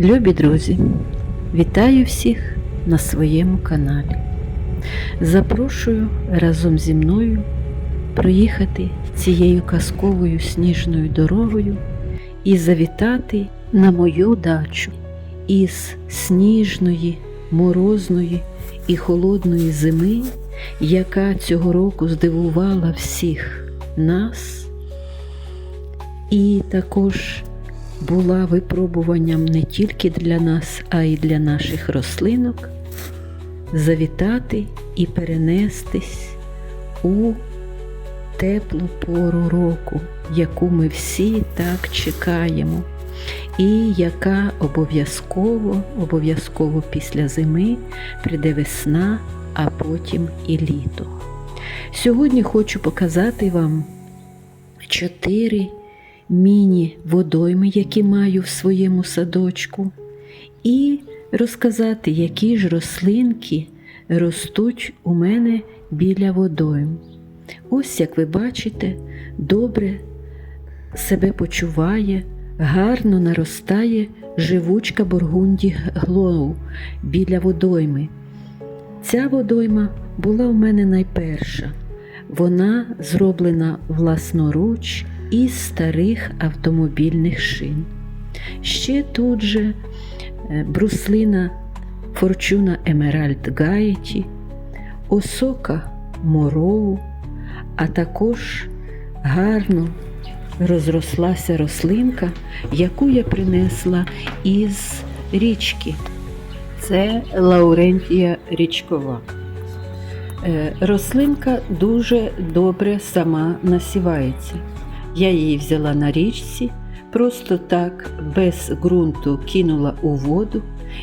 Любі друзі, вітаю всіх на своєму каналі. Запрошую разом зі мною проїхати цією казковою сніжною дорогою і завітати на мою дачу із сніжної, морозної і холодної зими, яка цього року здивувала всіх нас, і також була випробуванням не тільки для нас, а й для наших рослинок, завітати і перенестись у теплу пору року, яку ми всі так чекаємо, і яка обов'язково, обов'язково після зими прийде весна, а потім і літо. Сьогодні хочу показати вам чотири міні-водойми, які маю в своєму садочку, і розказати, які ж рослинки ростуть у мене біля водойм. Ось, як ви бачите, добре себе почуває, гарно наростає живучка Бургунді Глоу біля водойми. Ця водойма була у мене найперша. Вона зроблена власноруч із старих автомобільних шин. Ще тут же е, бруслина Форчуна Емеральд Гаєті, осока Мороу, а також гарно розрослася рослинка, яку я принесла із річки. Це Лаурентія річкова. Е, Рослинка дуже добре сама насівається. Я її взяла на річці, просто так, без ґрунту кинула у воду,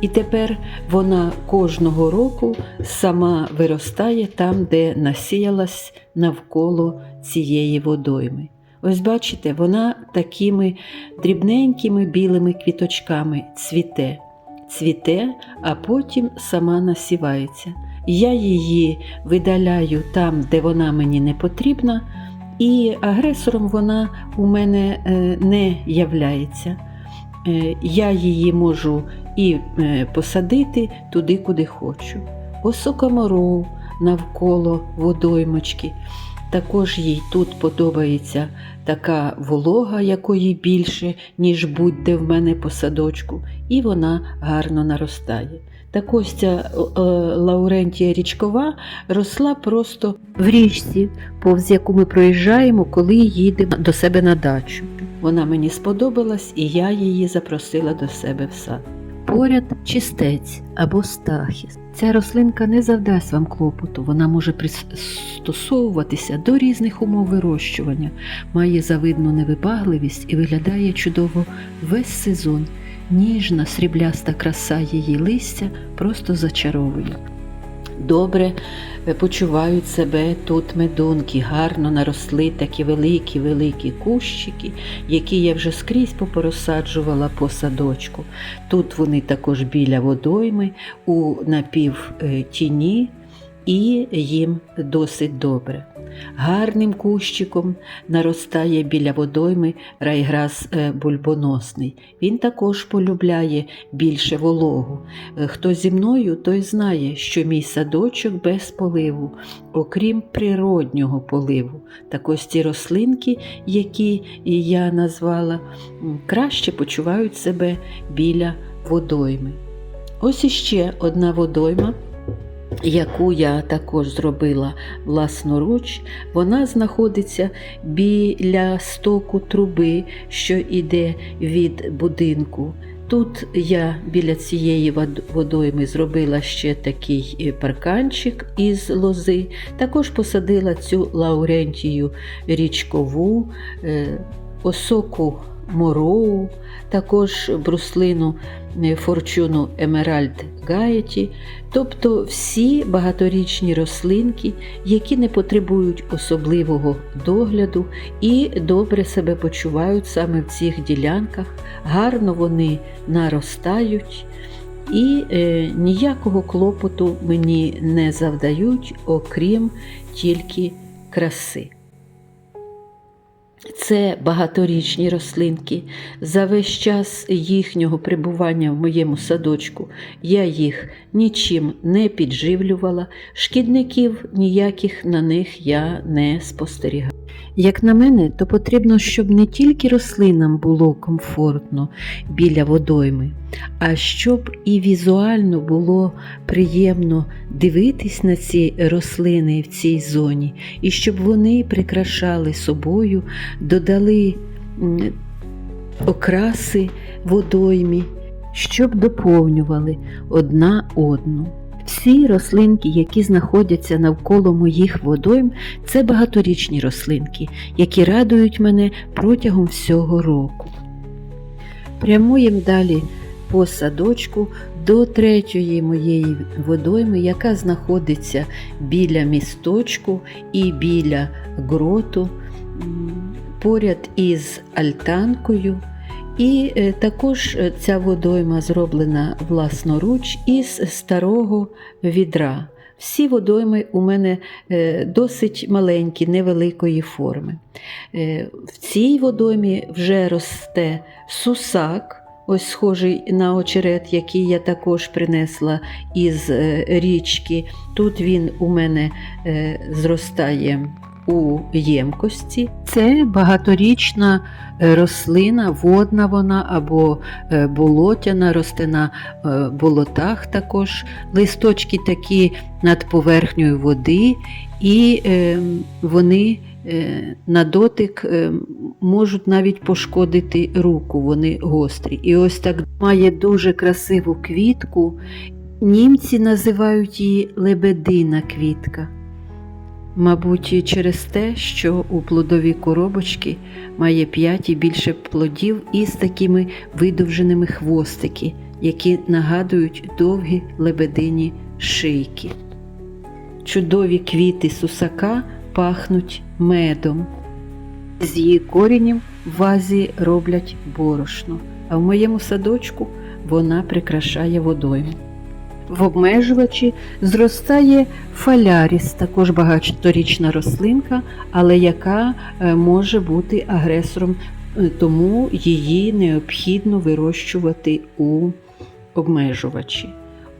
і тепер вона кожного року сама виростає там, де насіялась навколо цієї водойми. Ось бачите, вона такими дрібненькими білими квіточками цвіте, цвіте, а потім сама насівається. Я її видаляю там, де вона мені не потрібна, і агресором вона у мене е, не являється. Е, Я її можу і е, посадити туди, куди хочу. Осокоморов навколо водоймочки. Також їй тут подобається така волога, якої більше, ніж будь-де в мене по садочку, і вона гарно наростає. Так ось ця е, Лаурентія річкова росла просто в річці, повз яку ми проїжджаємо, коли їдемо до себе на дачу. Вона мені сподобалась, і я її запросила до себе в сад. Поряд чистець або стахіс. Ця рослинка не завдасть вам клопоту, вона може пристосовуватися до різних умов вирощування, має завидну невибагливість і виглядає чудово весь сезон. Ніжна срібляста краса її листя просто зачаровує. Добре е, почувають себе тут медунки, гарно наросли такі великі-великі кущики, які я вже скрізь попорозсаджувала по садочку. Тут вони також біля водойми, у напівтіні, і їм досить добре. Гарним кущиком наростає біля водойми райграс е, бульбоносний. Він також полюбляє більше вологу. Е, Хто зі мною, той знає, що мій садочок без поливу, окрім природнього поливу. Так ось ці рослинки, які я назвала, краще почувають себе біля водойми. Ось іще одна водойма яку я також зробила власноруч, вона знаходиться біля стоку труби, що йде від будинку. Тут я біля цієї водойми зробила ще такий е, парканчик із лози. Також посадила цю лаурентію річкову, е, осоку мороу, також бруслину е, форчуну Емеральд Гаєті, тобто всі багаторічні рослинки, які не потребують особливого догляду і добре себе почувають саме в цих ділянках, гарно вони наростають. І е, ніякого клопоту мені не завдають, окрім тільки краси. Це багаторічні рослинки. За весь час їхнього перебування в моєму садочку я їх нічим не підживлювала, шкідників ніяких на них я не спостерігала. Як на мене, то потрібно, щоб не тільки рослинам було комфортно біля водойми, а щоб і візуально було приємно дивитись на ці рослини в цій зоні, і щоб вони прикрашали собою, додали окраси водоймі, щоб доповнювали одна одну. Всі рослинки, які знаходяться навколо моїх водойм, це багаторічні рослинки, які радують мене протягом всього року. Прямуємо далі по садочку до третьої моєї водойми, яка знаходиться біля місточку і біля гроту, поряд із альтанкою. І е, також е, ця водойма зроблена власноруч із старого відра. Всі водойми у мене е, досить маленькі, невеликої форми. В цій водоймі вже росте сусак, ось схожий на очерет, який я також принесла із річки. Тут він у мене зростає у ємкості. Це багаторічна е, рослина, водна вона або е, болотяна, росте на е, болотах також. Листочки такі над поверхнею води, і вони на дотик можуть навіть пошкодити руку, вони гострі. І ось так має дуже красиву квітку. Німці називають її лебедина квітка. Мабуть, через те, що у плодові коробочки має 5 і більше плодів із такими видовженими хвостики, які нагадують довгі лебедині шийки. Чудові квіти сусака пахнуть медом. З її коренів в вазі роблять борошно, а в моєму садочку вона прикрашає водойму. В обмежувачі зростає фаляріс, також багаторічна рослинка, але яка е, може бути агресором, е, тому її необхідно вирощувати у обмежувачі.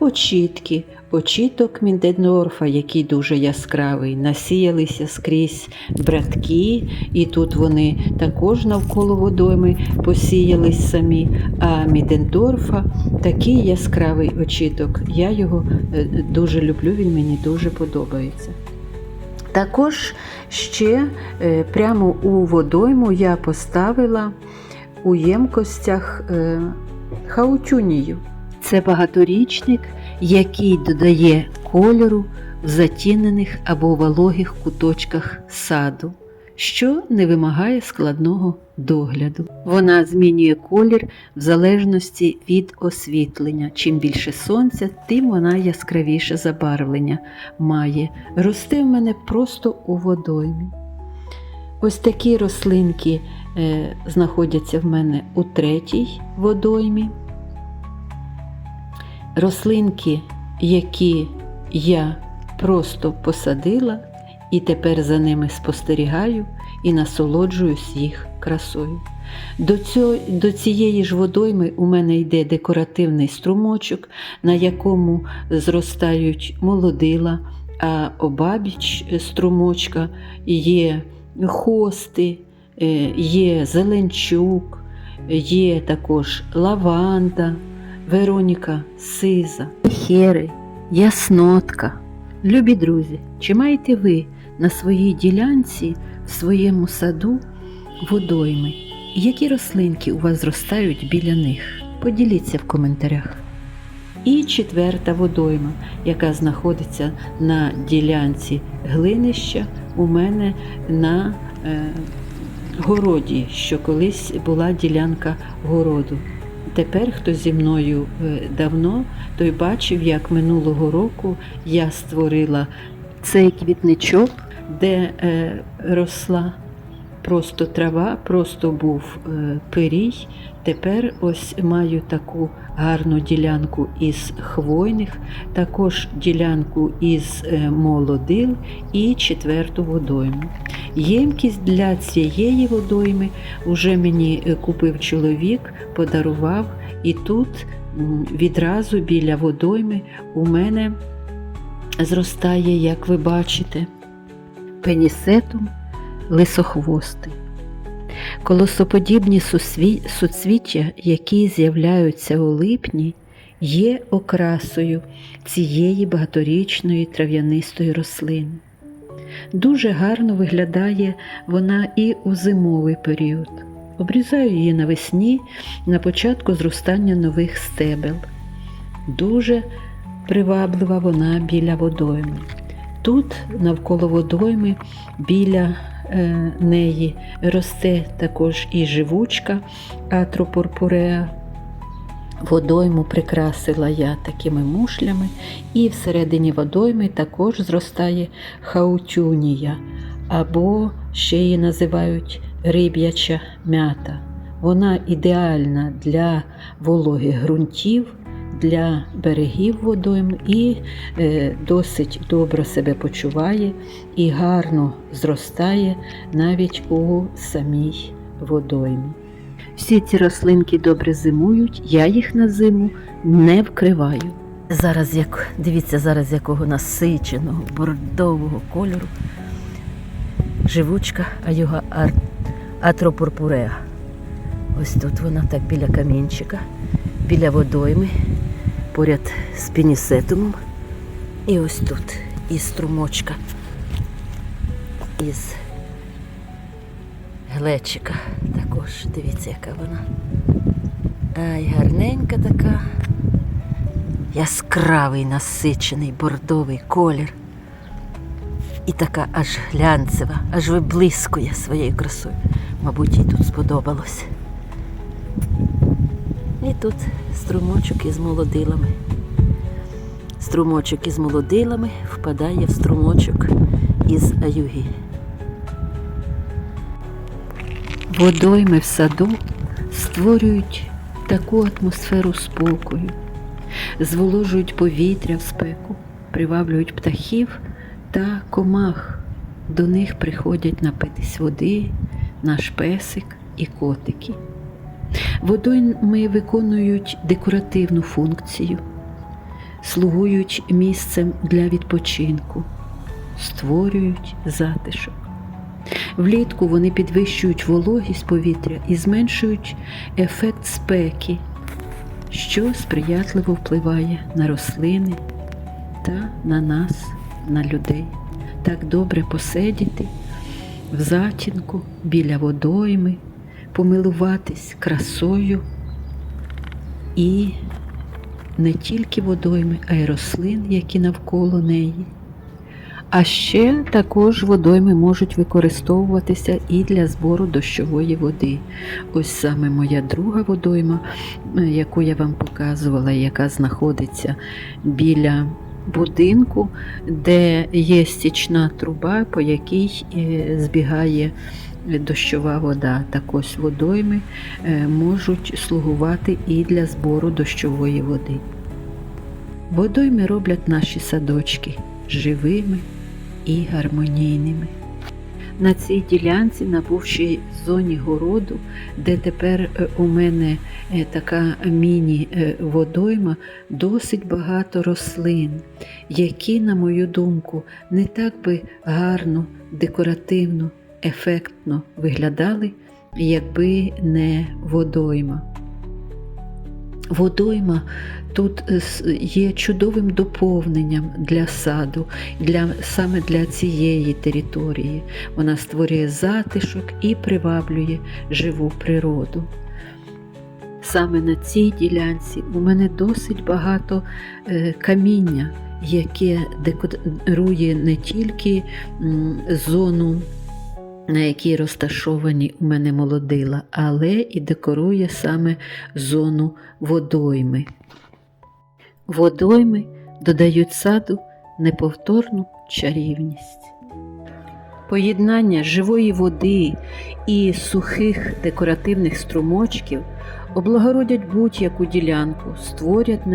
Очітки, очіток Міндендорфа, який дуже яскравий, насіялися скрізь братки, і тут вони також навколо водойми посіялись самі. А Мідендорфа такий яскравий очіток. Я його е, дуже люблю, він мені дуже подобається. Також ще е, прямо у водойму я поставила у ємкостях е, хаутюнію. Це багаторічник, який додає кольору в затінених або вологих куточках саду, що не вимагає складного догляду. Вона змінює колір в залежності від освітлення. Чим більше сонця, тим вона яскравіше забарвлення має. Росте в мене просто у водоймі. Ось такі рослинки е, знаходяться в мене у третій водоймі. Рослинки, які я просто посадила, і тепер за ними спостерігаю і насолоджуюсь їх красою. До, цього, до цієї ж водойми у мене йде декоративний струмочок, на якому зростають молодила, а обабіч струмочка є хости, е, є зеленчук, є також лаванда. Вероніка Сиза, Хери, Яснотка. Любі друзі, чи маєте ви на своїй ділянці в своєму саду водойми? Які рослинки у вас зростають біля них? Поділіться в коментарях. І четверта водойма, яка знаходиться на ділянці глинища, у мене на е, городі, що колись була ділянка городу. Тепер, хто зі мною е, давно, той бачив, як минулого року я створила цей квітничок, де е, росла просто трава, просто був е, пирій. Тепер ось маю таку гарну ділянку із хвойних, також ділянку із е, молодил і четверту водойму. Ємкість для цієї водойми вже мені е, купив чоловік, подарував, і тут відразу біля водойми у мене зростає, як ви бачите, пенісетум лисохвостий. Колосоподібні суцвіття, які з'являються у липні, є окрасою цієї багаторічної трав'янистої рослини. Дуже гарно виглядає вона і у зимовий період. Обрізаю її навесні на початку зростання нових стебел. Дуже приваблива вона біля водойми. Тут навколо водойми біля е, неї росте також і живучка атропурпуреа. Водойму прикрасила я такими мушлями, і всередині водойми також зростає хаутюнія, або ще її називають риб'яча м'ята. Вона ідеальна для вологих ґрунтів, для берегів водойм і е, досить добре себе почуває і гарно зростає навіть у самій водоймі. Всі ці рослинки добре зимують, я їх на зиму не вкриваю. Зараз як дивіться, зараз якого насиченого бордового кольору. Живучка аюга атропурпуреа. Ось тут вона так біля камінчика, біля водойми, поряд з пінісетумом. І ось тут і струмочка із глечика. Також дивіться, яка вона. Ай, гарненька така. Яскравий, насичений бордовий колір. І така аж глянцева, аж виблискує своєю красою. Мабуть, їй тут сподобалось. І тут струмочок із молодилами. Струмочок із молодилами впадає в струмочок із аюги. Водойми в саду створюють таку атмосферу спокою, зволожують повітря в спеку, приваблюють птахів та комах. До них приходять напитись води, наш песик і котики. Водойми виконують декоративну функцію, слугують місцем для відпочинку, створюють затишок. Влітку вони підвищують вологість повітря і зменшують ефект спеки, що сприятливо впливає на рослини та на нас, на людей. Так добре посидіти в затінку біля водойми, помилуватись красою і не тільки водойми, а й рослин, які навколо неї. А ще також водойми можуть використовуватися і для збору дощової води. Ось саме моя друга водойма, е, яку я вам показувала, яка знаходиться біля будинку, де є стічна труба, по якій е, збігає дощова вода. Так ось водойми е, можуть слугувати і для збору дощової води. Водойми роблять наші садочки живими і гармонійними. На цій ділянці, на бувшій зоні городу, де тепер е, у мене е, така міні-водойма, досить багато рослин, які, на мою думку, не так би гарно, декоративно, ефектно виглядали, якби не водойма. Водойма тут е, є чудовим доповненням для саду, для, саме для цієї території. Вона створює затишок і приваблює живу природу. Саме на цій ділянці у мене досить багато е, каміння, яке декорує не тільки зону на якій розташовані у мене молодила, але і декорує саме зону водойми. Водойми додають саду неповторну чарівність. Поєднання живої води і сухих декоративних струмочків облагородять будь-яку ділянку, створять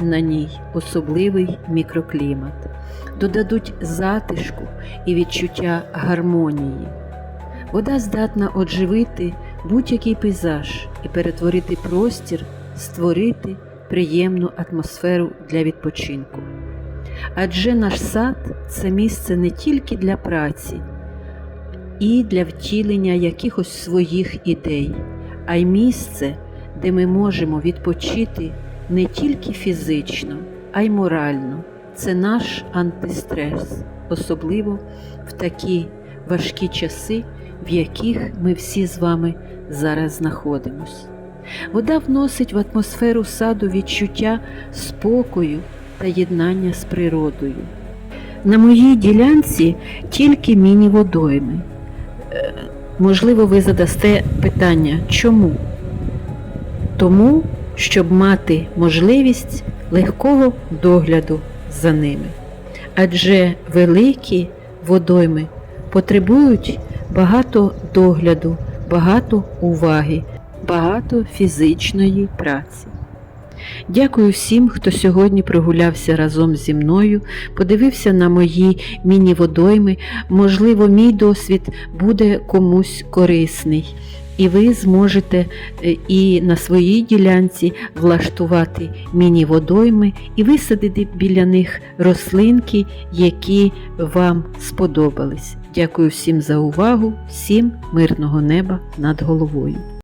на ній особливий мікроклімат, додадуть затишку і відчуття гармонії. Вода здатна одживити будь-який пейзаж і перетворити простір, створити приємну атмосферу для відпочинку. Адже наш сад це місце не тільки для праці і для втілення якихось своїх ідей, а й місце, де ми можемо відпочити не тільки фізично, а й морально. Це наш антистрес, особливо в такі важкі часи, в яких ми всі з вами зараз знаходимось. Вода вносить в атмосферу саду відчуття спокою та єднання з природою. На моїй ділянці тільки міні-водойми. Е, Можливо, ви задасте питання, чому? Тому, щоб мати можливість легкого догляду за ними. Адже великі водойми потребують багато догляду, багато уваги, багато фізичної праці. Дякую всім, хто сьогодні прогулявся разом зі мною, подивився на мої міні-водойми. Можливо, мій досвід буде комусь корисний, і ви зможете е, і на своїй ділянці влаштувати міні-водойми і висадити біля них рослинки, які вам сподобались. Дякую всім за увагу, всім мирного неба над головою.